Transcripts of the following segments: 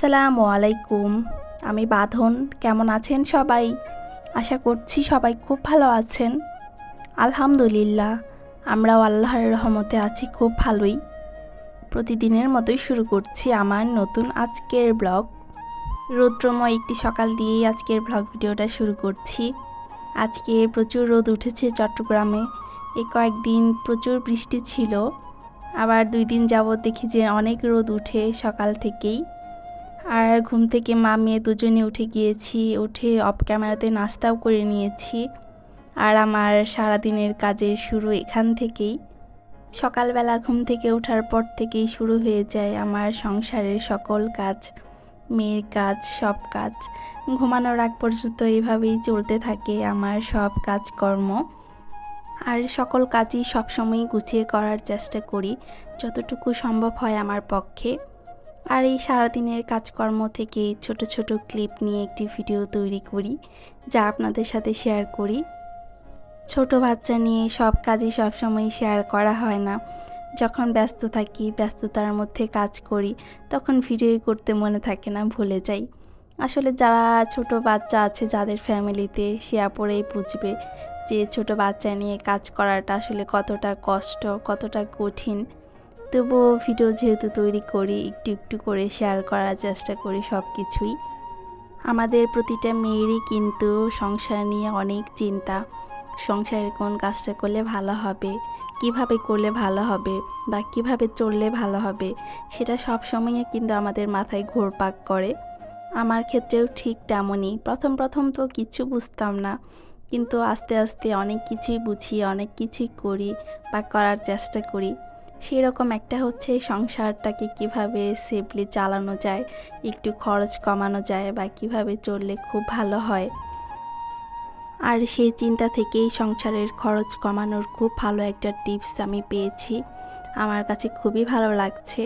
আসসালামু আলাইকুম। আমি বাঁধন, কেমন আছেন সবাই? আশা করছি সবাই খুব ভালো আছেন। আলহামদুলিল্লাহ, আমরাও আল্লাহর রহমতে আছি, খুব ভালোই। প্রতিদিনের মতোই শুরু করছি আমার নতুন আজকের ব্লগ। রৌদ্রময় একটি সকাল দিয়েই আজকের ব্লগ ভিডিওটা শুরু করছি। আজকে প্রচুর রোদ উঠেছে চট্টগ্রামে। এ কয়েকদিন প্রচুর বৃষ্টি ছিল। আবার দুই দিন যাবৎ দেখি যে অনেক রোদ উঠে সকাল থেকেই। আর ঘুম থেকে মা, মেয়ে দুজনে উঠে গিয়েছি। উঠে অফ ক্যামেরাতে নাস্তাও করে নিয়েছি। আর আমার সারাদিনের কাজের শুরু এখান থেকেই। সকালবেলা ঘুম থেকে ওঠার পর থেকেই শুরু হয়ে যায় আমার সংসারের সকল কাজ। মেয়ের কাজ, সব কাজ। ঘুমানোর আগ পর্যন্ত এভাবেই চলতে থাকে আমার সব কাজকর্ম। আর সকল কাজই সবসময়ই গুছিয়ে করার চেষ্টা করি, যতটুকু সম্ভব হয় আমার পক্ষে। আর এই সারাদিনের কাজকর্ম থেকে ছোট ছোট ক্লিপ নিয়ে একটি ভিডিও তৈরি করি, যা আপনাদের সাথে শেয়ার করি। ছোট বাচ্চা নিয়ে সব কাজই সবসময় শেয়ার করা হয় না। যখন ব্যস্ত থাকি, ব্যস্ততার মধ্যে কাজ করি, তখন ভিডিও করতে মনে থাকে না, ভুলে যাই। আসলে যারা ছোট বাচ্চা আছে, যাদের ফ্যামিলিতে শেয়ার পরেই বুঝবে যে ছোট বাচ্চা নিয়ে কাজ করাটা আসলে কতটা কষ্ট, কতটা কঠিন। তবুও ভিডিও যেহেতু তৈরি করি, একটু একটু করে শেয়ার করার চেষ্টা করি সব কিছুই আমাদের প্রতিটা মেয়েরই কিন্তু সংসার নিয়ে অনেক চিন্তা। সংসারের কোন কাজটা করলে ভালো হবে, কীভাবে করলে ভালো হবে বা কীভাবে চললে ভালো হবে, সেটা সব সময়ই কিন্তু আমাদের মাথায় ঘোরপাক করে। আমার ক্ষেত্রেও ঠিক তেমনই। প্রথম প্রথম তো কিছু বুঝতাম না, কিন্তু আস্তে আস্তে অনেক কিছুই বুঝি, অনেক কিছুই করি বা করার চেষ্টা করি। সেই রকম একটা হচ্ছে সংসারটাকে কীভাবে সেফলি চালানো যায়, একটু খরচ কমানো যায় বা কীভাবে চললে খুব ভালো হয়। আর সেই চিন্তা থেকেই সংসারের খরচ কমানোর খুব ভালো একটা টিপস আমি পেয়েছি। আমার কাছে খুবই ভালো লাগছে।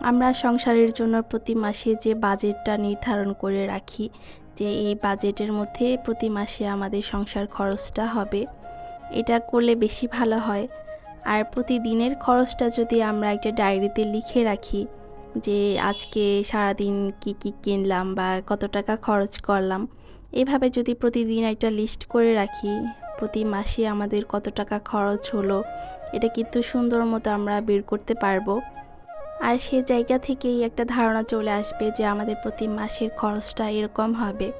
আমরা সংসারের জন্য প্রতি মাসে যে বাজেটটা নির্ধারণ করে রাখি, যে এই বাজেটের মধ্যে প্রতি মাসে আমাদের সংসার খরচটা হবে, এটা করলে বেশি ভালো হয়। আর প্রতিদিনের খরচটা যদি আমরা একটা ডায়েরিতে লিখে রাখি যে আজকে সারাদিন কি কি কিনলাম বা কত টাকা খরচ করলাম, এভাবে যদি প্রতিদিন একটা লিস্ট করে রাখি, প্রতি মাসে আমাদের কত টাকা খরচ হলো, এটা কিন্তু সুন্দর মতো আমরা বের করতে পারব। আর সে জায়গা থেকেই একটা ধারণা চলে আসবে যে আমাদের প্রতি মাসের খরচটা এরকম হবে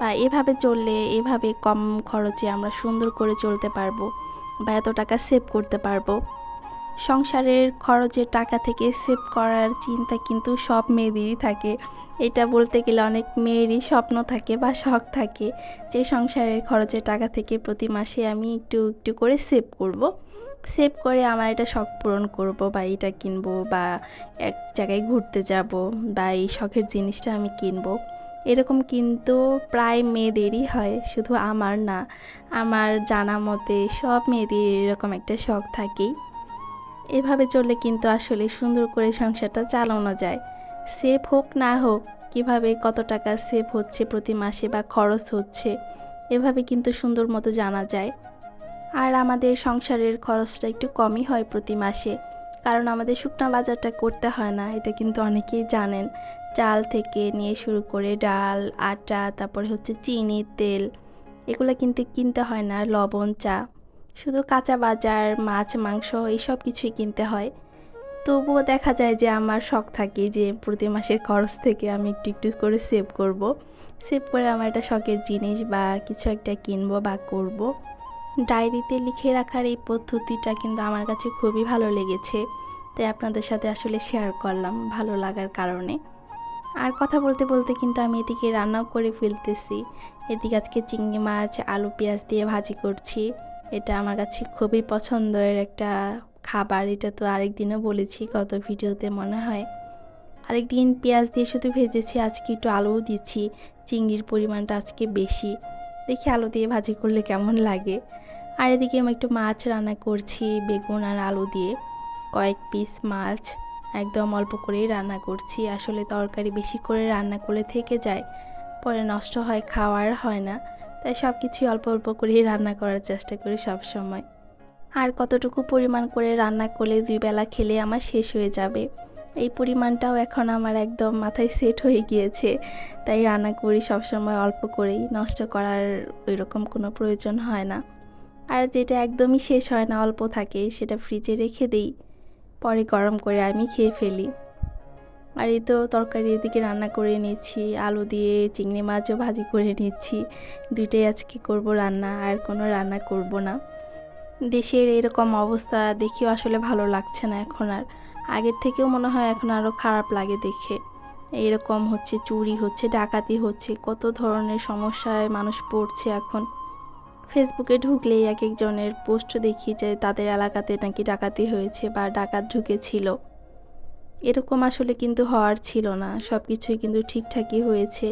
বা এভাবে চললে এভাবে কম খরচে আমরা সুন্দর করে চলতে পারব। বা এত টাকা সেভ করতে পারব। সংসারের খরচের টাকা থেকে সেভ করার চিন্তা কিন্তু সব মেয়েদেরই থাকে। এটা বলতে গেলে অনেক মেয়েরই স্বপ্ন থাকে বা শখ থাকে যে সংসারের খরচের টাকা থেকে প্রতি মাসে আমি একটু একটু করে সেভ করব। সেভ করে আমার এটা শখ পূরণ করব বা এটা কিনবো বা এক জায়গায় ঘুরতে যাব বা এই শখের জিনিসটা আমি কিনবো। এরকম কিন্তু প্রায় মেয়েদেরই হয়, শুধু আমার না। আমার জানা মতে সব মেয়েদের এরকম একটা শখ থাকেই। এভাবে চললে কিন্তু আসলে সুন্দর করে সংসারটা চালানো যায়। সেভ হোক না হোক, কীভাবে কত টাকা সেভ হচ্ছে প্রতি মাসে বা খরচ হচ্ছে, এভাবে কিন্তু সুন্দর মতো জানা যায়। আর আমাদের সংসারের খরচটা একটু কমই হয় প্রতি মাসে, কারণ আমাদের শুকনা বাজারটা করতে হয় না, এটা কিন্তু অনেকেই জানেন। চাল থেকে নিয়ে শুরু করে ডাল, আটা, তারপরে হচ্ছে চিনি, তেল, এগুলো কিন্তু কিনতে হয় না, লবণ, চা শুধু কাঁচা বাজার, মাছ, মাংস এইসব কিছুই কিনতে হয় তবুও দেখা যায় যে আমার শখ থাকে যে প্রতি মাসের খরচ থেকে আমি একটু একটু করে সেভ করব। সেভ করে আমার একটা শখের জিনিস বা কিছু একটা কিনবো বা করব। ডায়েরিতে লিখে রাখার এই পদ্ধতিটা কিন্তু আমার কাছে খুবই ভালো লেগেছে তাই আপনাদের সাথে আসলে শেয়ার করলাম ভালো লাগার কারণে আর কথা বলতে বলতে কিন্তু আমি এদিকে রান্নাও করে ফেলতেছি। এদিকে আজকে চিংড়ি মাছ, আলু, পেঁয়াজ দিয়ে ভাজি করছি। এটা আমার কাছে খুবই পছন্দের একটা খাবার, এটা তো আরেকদিনও বলেছি গত ভিডিওতে মনে হয়। আরেকদিন পেঁয়াজ দিয়ে শুধু ভেজেছি, আজকে একটু আলুও দিচ্ছি, চিংড়ির পরিমাণটা আজকে বেশি। দেখি আলু দিয়ে ভাজি করলে কেমন লাগে। আর এদিকে আমি একটু মাছ রান্না করছি, বেগুন আর আলু দিয়ে। কয়েক পিস মাছ। একদম অল্প করেই রান্না করছি। আসলে তরকারি বেশি করে রান্না করলে থেকে যায়, পরে নষ্ট হয়, খাওয়ার হয় না। তাই সব কিছুই অল্প অল্প করেই রান্না করার চেষ্টা করি সব সময়। আর কতটুকু পরিমাণ করে রান্না করলে দুই বেলা খেলে আমার শেষ হয়ে যাবে। এই পরিমাণটাও এখন আমার একদম মাথায় সেট হয়ে গিয়েছে। তাই রান্না করি সবসময় অল্প করেই, নষ্ট করার ওইরকম কোনো প্রয়োজন হয় না। আর যেটা একদমই শেষ হয় না, অল্প থাকে, সেটা ফ্রিজে রেখে দিই। পরে গরম করে আমি খেয়ে ফেলি। আর এই তো তরকারি এদিকে রান্না করে নিচ্ছি আলু দিয়ে চিংড়ি মাছও ভাজি করে নিচ্ছি। দুইটাই আজকে করব রান্না, আর কোনো রান্না করব না। দেশের এরকম অবস্থা দেখিও আসলে ভালো লাগছে না এখন আর। আগের থেকেও মনে হয় এখন আরও খারাপ লাগে দেখে। এরকম হচ্ছে, চুরি হচ্ছে, ডাকাতি হচ্ছে, কত ধরনের সমস্যায় মানুষ পড়ছে এখন। ফেসবুকে ঢুকলেই এক একজনের পোস্ট দেখি যে তাদের এলাকাতে নাকি ডাকাতি হয়েছে বা ডাকাত ঢুকেছিল। এরকম আসলে কিন্তু হওয়ার ছিল না। সব কিছুই কিন্তু ঠিকঠাকই হয়েছে।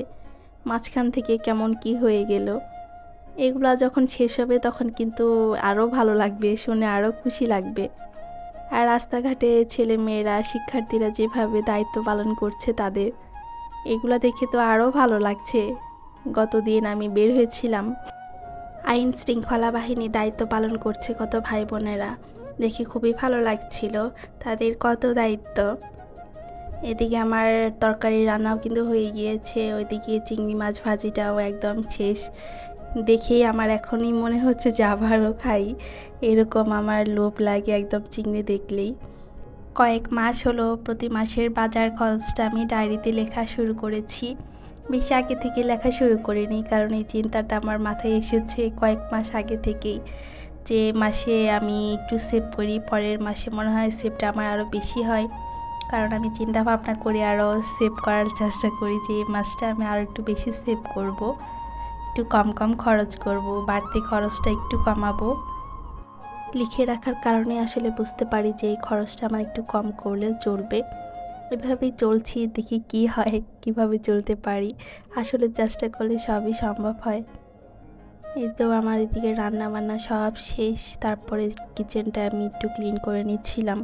মাঝখান থেকে কেমন কি হয়ে গেল। এগুলা যখন শেষ হবে তখন কিন্তু আরও ভালো লাগবে, শুনে আরও খুশি লাগবে। আর রাস্তাঘাটে ছেলে মেয়েরা শিক্ষার্থীরা যেভাবে দায়িত্ব পালন করছে তাদের, এগুলা দেখে তো আরও ভালো লাগছে। গতদিন আমি বের হয়েছিলাম। আইন শৃঙ্খলা বাহিনী দায়িত্ব পালন করছে কত ভাই বোনেরা দেখে খুবই ভালো লাগছিল তাদের কত দায়িত্ব। এদিকে আমার তরকারি রান্নাও কিন্তু হয়ে গিয়েছে, ওইদিকে চিংড়ি মাছ ভাজিটাও একদম শেষ। দেখেই আমার এখনই মনে হচ্ছে যে আবারও খাই। এরকম আমার লোভ লাগে একদম চিংড়ি দেখলেই। কয়েক মাস হলো প্রতি মাসের বাজার খরচটা আমি ডায়েরিতে লেখা শুরু করেছি। বেশি আগে থেকে লেখা শুরু করিনি, কারণ এই চিন্তাটা আমার মাথায় এসেছে কয়েক মাস আগে থেকেই যে মাসে আমি একটু সেভ করি, পরের মাসে মনে হয় সেভটা আমার আরও বেশি হয়। কারণ আমি চিন্তা ভাবনা করে আরও সেভ করার চেষ্টা করি যে এই মাসটা আমি আরও একটু বেশি সেভ করব। একটু কম কম খরচ করব, বাড়তি খরচটা একটু কমাবো। লিখে রাখার কারণে আসলে বুঝতে পারি যে এই খরচটা আমার একটু কম করলে চলবে। এভাবেই চলছি, দেখি কি হয়, কীভাবে চলতে পারি। আসলে চেষ্টা করলে সবই সম্ভব হয়। এই তো আমার এদিকে রান্না বান্না সব শেষ, তারপরে কিচেনটা আমি একটু ক্লিন করে নিচ্ছিলাম।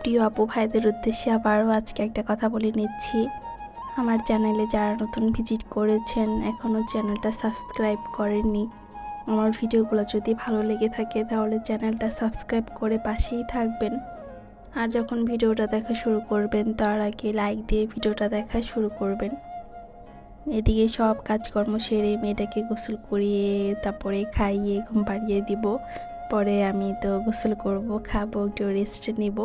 প্রিয় আপু ভাইদের উদ্দেশ্যে আবারও আজকে একটা কথা বলে নিচ্ছি। আমার চ্যানেলে যারা নতুন ভিজিট করেছেন এখনও চ্যানেলটা সাবস্ক্রাইব করেননি, আমার ভিডিওগুলো যদি ভালো লেগে থাকে, তাহলে চ্যানেলটা সাবস্ক্রাইব করে পাশেই থাকবেন। আর যখন ভিডিওটা দেখা শুরু করবেন, তার আগে লাইক দিয়ে ভিডিওটা দেখা শুরু করবেন। এদিকে সব কাজকর্ম সেরে মেয়েটাকে গোসল করিয়ে, তারপরে খাইয়ে, ঘুম পাড়িয়ে দিব। পরে আমি তো গোসল করব, খাব, একটু রেস্ট নিব।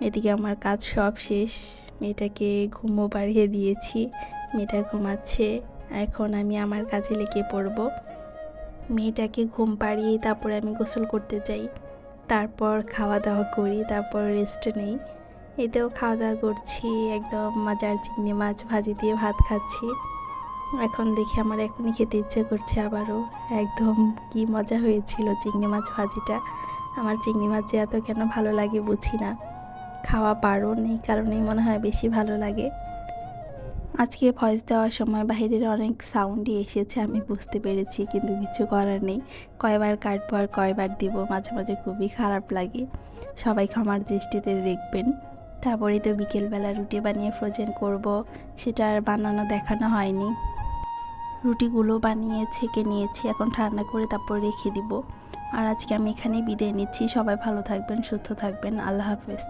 এদিকে আমার কাজ সব শেষ। মেয়েটাকে ঘুমও বাড়িয়ে দিয়েছি, মেয়েটা ঘুমাচ্ছে। এখন আমি আমার কাজে লেগে পড়ব। মেয়েটাকে ঘুম পাড়িয়ে তারপরে আমি গোসল করতে যাই। তারপর খাওয়া দাওয়া করি, তারপর রেস্ট নেই। এতেও খাওয়া দাওয়া করছি, একদম মজার চিংড়ি মাছ ভাজি দিয়ে ভাত খাচ্ছি। এখন দেখি আমার এখনই খেতে ইচ্ছে করছে আবারও। একদম কি মজা হয়েছিল চিংড়ি মাছ ভাজিটা। আমার চিংড়ি মাছ যে এত কেন ভালো লাগে বুঝি না। খাওয়া বারণ এই কারণেই মনে হয় বেশি ভালো লাগে। আজকে ভয়েস দেওয়ার সময় বাইরের অনেক সাউন্ডই এসেছে, আমি বুঝতে পেরেছি, কিন্তু কিছু করার নেই। কয়বার কাটবো আর কয়বার দিব, মাঝে মাঝে খুবই খারাপ লাগে। সবাই ক্ষমার দৃষ্টিতে দেখবেন। তারপরে তো বিকেলবেলা রুটি বানিয়ে ফ্রোজেন করব, সেটা আর বানানো দেখানো হয়নি। রুটিগুলো বানিয়ে ছেঁকে নিয়েছি, এখন ঠান্ডা করে তারপর রেখে দিব। আর আজকে আমি এখানেই বিদায় নিচ্ছি, সবাই ভালো থাকবেন, সুস্থ থাকবেন, আল্লাহ হাফেজ।